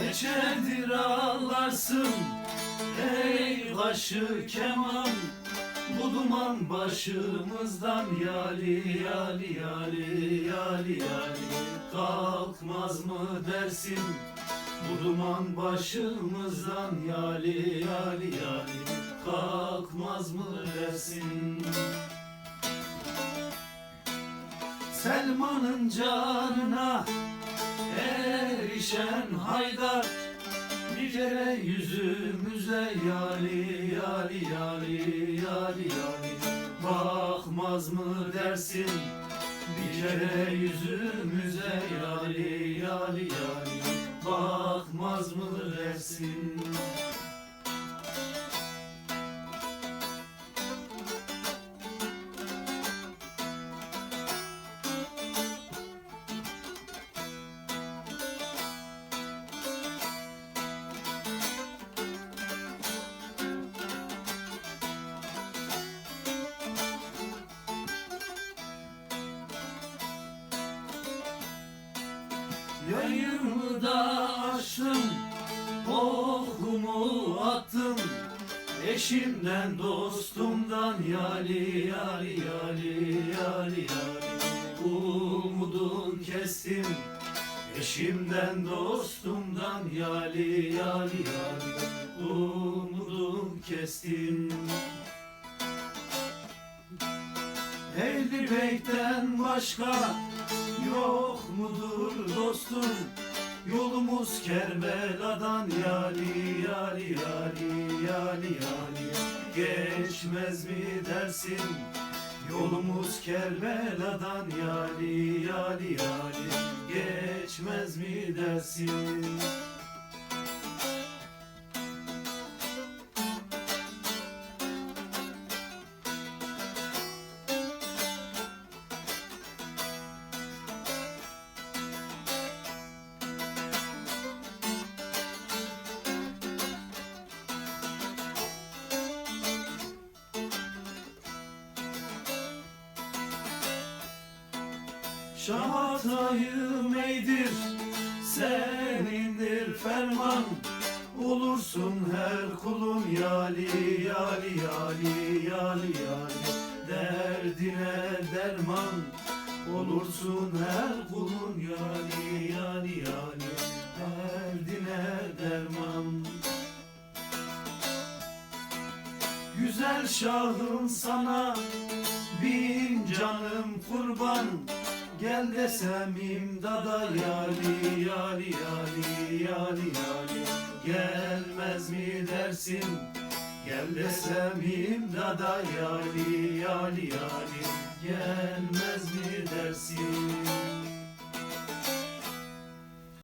Neçedir ağlarsın ey başı keman. Bu duman başımızdan yali yali yali yali yali. Kalkmaz mı dersin? Bu duman başımızdan yali yali yali. Kalkmaz mı dersin? Selman'ın canına erişen Haydar Bir kere yüzümüze yali yali yali yali yali. Bakmaz mı dersin? Bir kere yüzümüze yali yali yali. Bakmaz mı dersin Yayımı da açtım Okumu attım. Eşimden dostumdan yali yali yali yali yali. Umudum kestim Eşimden dostumdan yali yali yali. Umudum kestim Ehli beytten başka yok mudur dostum? Yolumuz Kerbela'dan yali yali yali yali yali. Geçmez mi dersin? Yolumuz Kerbela'dan yali yali yali. Geçmez mi dersin Şahatayım eydir Senindir ferman. Olursun her kulun yali yali yali yali yali. Derdine derman. Olursun her kulun yali yali yali. Derdine derman. Güzel şahım sana bin canım kurban Gel desem imdada yali yali yali yali yali. Gelmez mi dersin? Gel desem imdada yali yali yali. Gelmez mi dersin